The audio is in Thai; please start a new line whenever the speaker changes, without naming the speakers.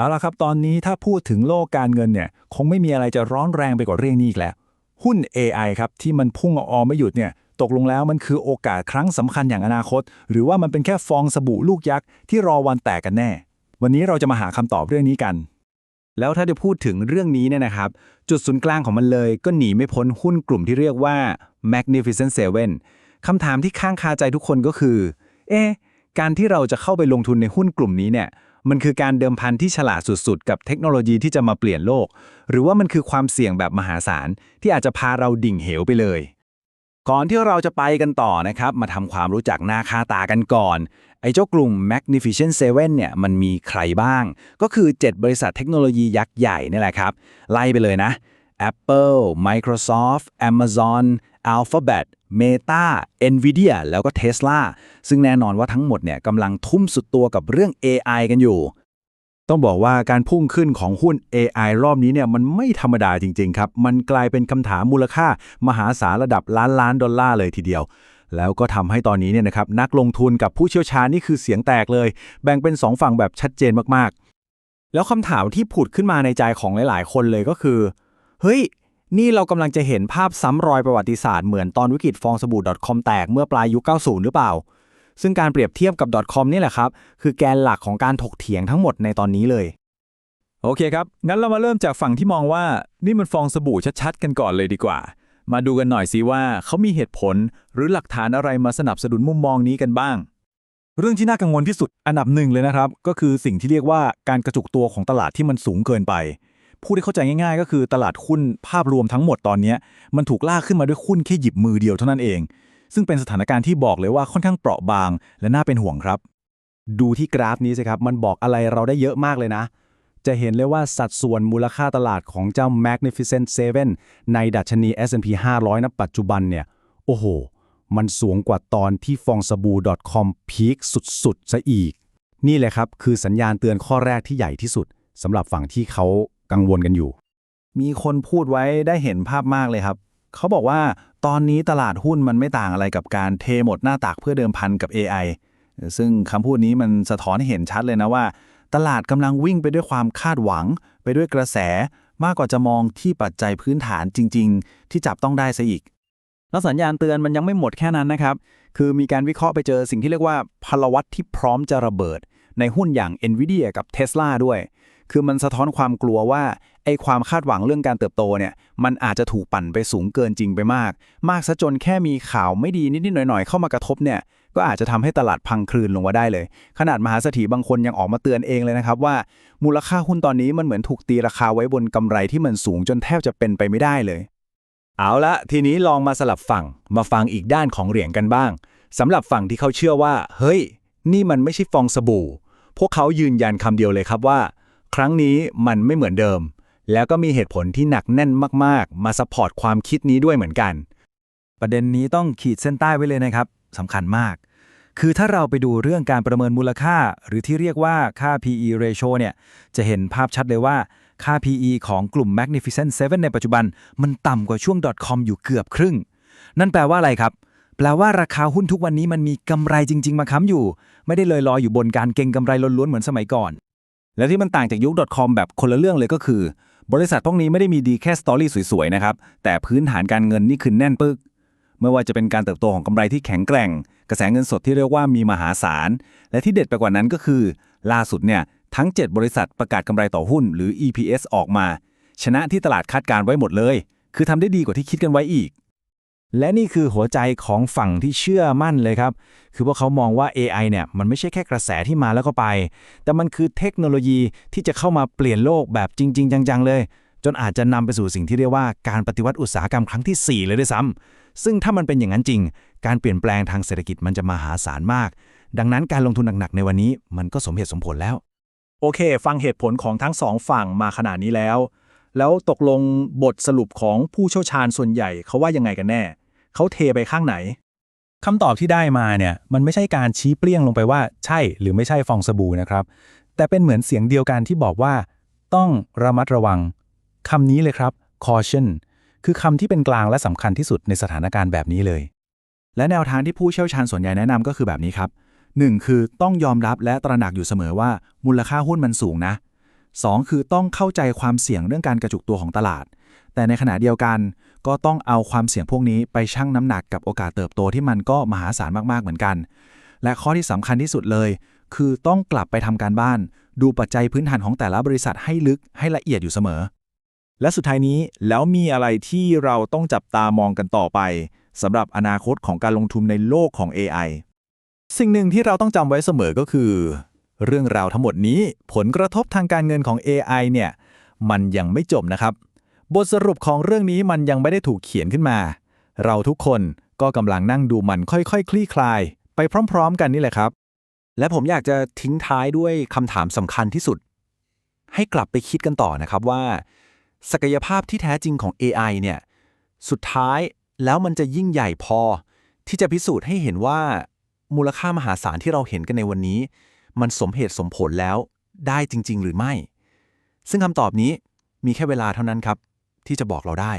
เอาละครับ ตอนนี้ถ้าพูดถึงโลกการเงินเนี่ย คงไม่มีอะไรจะร้อนแรงไปกว่าเรื่องนี้อีกแล้ว หุ้น AI ครับที่มันพุ่งออมไม่หยุดเนี่ย ตกลงแล้วมันคือโอกาสครั้งสำคัญอย่างอนาคต หรือว่ามันเป็นแค่ฟองสบู่ลูกยักษ์ที่รอวันแตกกันแน่ วันนี้เราจะมาหาคำตอบเรื่องนี้กัน
แล้วถ้าจะพูดถึงเรื่องนี้เนี่ยนะครับ จุดศูนย์กลางของมันเลยก็หนีไม่พ้นหุ้นกลุ่มที่เรียกว่า Magnificent Seven คำถามที่ข้างคาใจทุกคนก็คือ เอ๊ะการที่เราจะเข้าไปลงทุนในหุ้นกลุ่มนี้เนี่ย มันคือการเดิมพันที่ฉลาดสุดๆ กับเทคโนโลยีที่จะมาเปลี่ยนโลก หรือว่ามันคือความเสี่ยงแบบมหาศาลที่อาจจะพาเราดิ่งเหวไปเลย ก่อนที่เราจะไปกันต่อนะครับ มาทำความรู้จักหน้าค่าตากันก่อน ไอ้เจ้ากลุ่ม Magnificent Seven เนี่ยมันมีใครบ้าง ก็คือ 7 บริษัทเทคโนโลยียักษ์ใหญ่นี่แหละครับ ไล่ไปเลยนะ Apple Microsoft Amazon Alphabet Meta Nvidia แล้วก็ Tesla ซึ่งแน่นอนว่าทั้งหมดเนี่ยกำลังทุ่มสุดตัวกับเรื่อง AI กันอยู่
ต้องบอกว่าการพุ่งขึ้นของหุ้น AI รอบนี้เนี่ยมันไม่ธรรมดาจริง ๆ ครับ มันกลายเป็นคำถามมูลค่ามหาศาลระดับล้านล้านดอลลาร์เลยทีเดียวแล้วก็ทำให้ตอนนี้เนี่ยนะครับนักลงทุนกับผู้เชี่ยวชาญนี่คือเสียงแตกเลย แบ่งเป็น 2 ฝั่งแบบชัดเจนมากๆ
แล้วคำถามที่ผุดขึ้นมาในใจของหลาย ๆ คนเลยก็คือ เฮ้ย นี่เรากำลังจะเห็นภาพซ้ำรอยประวัติศาสตร์เหมือนตอนวิกฤตฟองสบู่ .com แตกเมื่อปลายยุค 90 หรือเปล่า ซึ่งการเปรียบเทียบกับ .com นี่แหละครับ คือแกนหลักของการถกเถียงทั้งหมดในตอนนี้เลย
โอเคครับ งั้นเรามาเริ่มจากฝั่งที่มองว่านี่มันฟองสบู่ชัดๆ กันก่อนเลยดีกว่า มาดูกันหน่อยสิว่าเขามีเหตุผลหรือหลักฐานอะไรมาสนับสนุนมุมมองนี้กันบ้างเรื่องที่น่ากังวลที่สุดอันดับหนึ่งเลยนะครับ ก็คือสิ่งที่เรียกว่าการกระจุกตัวของตลาดที่มันสูงเกินไป พูดให้เข้าใจง่ายๆ ก็คือตลาดหุ้นภาพรวมทั้งหมดตอนนี้มันถูกลากขึ้นมาด้วยหุ้นแค่หยิบมือเดียวเท่านั้นเอง ซึ่งเป็นสถานการณ์ที่บอกเลยว่าค่อนข้างเปราะบาง และน่าเป็นห่วงครับ
ดูที่กราฟนี้สิครับ มันบอกอะไรเราได้เยอะมากเลยนะ จะเห็นเลยว่าสัดส่วนมูลค่าตลาดของเจ้า Magnificent Seven ในดัชนี S&P 500ณปัจจุบันเนี่ย โอ้โห มันสูงกว่าตอนที่ฟองสบู่ .com พีคสุดๆซะอีก นี่แหละครับคือสัญญาณเตือนข้อแรกที่ใหญ่ที่สุดสำหรับฝั่งที่เขา กังวลกันอยู่
มีคนพูดไว้ได้เห็นภาพมากเลยครับ เขาบอกว่าตอนนี้ตลาดหุ้นมันไม่ต่างอะไรกับการเทหมดหน้าตักเพื่อเดิมพันกับ AI ซึ่งคำพูดนี้มันสะท้อนให้เห็นชัดเลยนะว่า ตลาดกำลังวิ่งไปด้วยความคาดหวัง ไปด้วยกระแส มากกว่าจะมองที่ปัจจัยพื้นฐานจริง ๆ ที่จับต้องได้ซะอีก
แล้วสัญญาณเตือนมันยังไม่หมดแค่นั้นนะครับ คือมีการวิเคราะห์ไปเจอสิ่งที่เรียกว่าพลวัตที่พร้อมจะระเบิด ในหุ้นอย่าง NVIDIA กับ Tesla ด้วย คือมันสะท้อนความกลัวว่าไอ้ความคาดหวังเรื่องการเติบโตเนี่ยมันอาจจะถูกปั่นไปสูงเกินจริงไปมาก มากซะจนแค่มีข่าวไม่ดีนิดๆหน่อยๆ เข้ามากระทบเนี่ยก็อาจจะทำให้ตลาดพังคลืนลงมาได้เลย ขนาดมหาเศรษฐีบางคนยังออกมาเตือนเองเลยนะครับว่า มูลค่าหุ้นตอนนี้มันเหมือนถูกตีราคาไว้บนกำไรที่มันสูงจนแทบจะเป็นไปไม่ได้เลย
เอาละทีนี้ลองมาสลับฝั่งมาฟังอีกด้านของเหรียญกันบ้างสำหรับฝั่งที่เขาเชื่อว่า เฮ้ย นี่มันไม่ใช่ฟองสบู่ พวกเขายืนยันคำเดียวเลยครับว่า ครั้งนี้มันไม่เหมือนเดิม แล้วก็มีเหตุผลที่หนักแน่นมากๆ มาสปอร์ตความคิดนี้ด้วยเหมือนกัน
ประเด็นนี้ต้องขีดเส้นใต้ไว้เลยนะครับสำคัญมาก คือถ้าเราไปดูเรื่องการประเมินมูลค่า หรือที่เรียกว่าค่า PE ratio เนี่ยจะเห็นภาพชัดเลยว่าค่า PE ของกลุ่ม Magnificent Seven ในปัจจุบัน มันต่ำกว่าช่วง .com อยู่เกือบครึ่ง นั่นแปลว่าอะไรครับ แปลว่าราคาหุ้นทุกวันนี้มันมีกำไรจริง ๆ มาค้ำอยู่ ไม่ได้เลยลอยอยู่บนการเก็งกำไรล้วนๆเหมือนสมัยก่อน และที่มันต่างจากยุค .com แบบคนละเรื่องเลยก็คือ บริษัทพวกนี้ไม่ได้มีดีแค่สตอรี่สวยๆนะครับแต่พื้นฐานการเงินนี่คือแน่นปึกไม่ว่าจะเป็นการเติบโตของกำไรที่แข็งแกร่ง กระแสเงินสดที่เรียกว่ามีมหาศาล และที่เด็ดไปกว่านั้นก็คือ ล่าสุดเนี่ยทั้ง 7 บริษัทประกาศกำไรต่อหุ้นหรือ EPS ออกมา ชนะที่ตลาดคาดการไว้หมดเลย คือทำได้ดีกว่าที่คิดกันไว้อีก และนี่คือหัวใจของฝั่งที่เชื่อมั่นเลยครับ คือพวกเขามองว่า AI เนี่ยมันไม่ใช่แค่กระแสที่มาแล้วก็ไป แต่มันคือเทคโนโลยีที่จะเข้ามาเปลี่ยนโลกแบบจริง ๆ จัง ๆ เลย จนอาจจะนำไปสู่สิ่งที่เรียกว่าการปฏิวัติอุตสาหกรรมครั้งที่ 4 เลยด้วยซ้ำซึ่งถ้ามันเป็นอย่างนั้นจริง การเปลี่ยนแปลงทางเศรษฐกิจมันจะมหาศาลมาก ดังนั้นการลงทุนหนักๆในวันนี้มันก็สมเหตุสมผลแล้ว โอเค ฟังเหตุผลของทั้งสองฝั่งมาขนาดนี้แล้ว แล้วตกลงบทสรุปของผู้เชี่ยวชาญส่วนใหญ่เขาว่ายังไงกันแน่ เขาเทไปข้างไหนคำตอบที่ได้มาเนี่ยมันไม่ใช่การชี้เปลี่ยงลงไปว่าใช่หรือไม่ใช่ฟองสบู่นะครับ แต่เป็นเหมือนเสียงเดียวกันที่บอกว่า ต้องระมัดระวังคำนี้เลยครับ caution คือคำที่เป็นกลางและสำคัญที่สุดในสถานการณ์แบบนี้เลย และแนวทางที่ผู้เชี่ยวชาญส่วนใหญ่แนะนำก็คือแบบนี้ครับ 1. คือต้องยอมรับและตระหนักอยู่เสมอว่ามูลค่าหุ้นมันสูงนะ
2 คือต้องเข้าใจความเสี่ยงเรื่องการกระจุกตัวของตลาด แต่ในขณะเดียวกัน ก็ต้องเอาความเสี่ยงพวกนี้ไปชั่งน้ำหนักกับโอกาสเติบโตที่มันก็มหาศาลมากๆเหมือนกัน และข้อที่สำคัญที่สุดเลย คือต้องกลับไปทำการบ้าน ดูปัจจัยพื้นฐานของแต่ละบริษัทให้ลึกให้ละเอียดอยู่เสมอ
และสุดท้ายนี้แล้วมีอะไรที่เราต้องจับตามองกันต่อไปสำหรับอนาคตของการลงทุนในโลกของ AI
สิ่งหนึ่งที่เราต้องจำไว้เสมอก็คือ เรื่องราวทั้งหมดนี้ผลกระทบทางการเงินของ AI เนี่ย มันยังไม่จบนะครับ บทสรุปของเรื่องนี้มันยังไม่ได้ถูกเขียนขึ้นมา เราทุกคนก็กำลังนั่งดูมันค่อยๆคคลี่คลาย ไปพร้อม ๆ กันนี่แหละครับ
และผมอยากจะทิ้งท้ายด้วยคำถามสำคัญที่สุด ให้กลับไปคิดกันต่อนะครับว่า ศักยภาพที่แท้จริงของ AI เนี่ย สุดท้ายแล้วมันจะยิ่งใหญ่พอ ที่จะพิสูจน์ให้เห็นว่ามูลค่ามหาศาลที่เราเห็นกันในวันนี้ มันสมเหตุสมผลแล้วได้จริง ๆ หรือไม่ ซึ่งคำตอบนี้มีแค่เวลาเท่านั้นครับ ที่จะบอกเราได้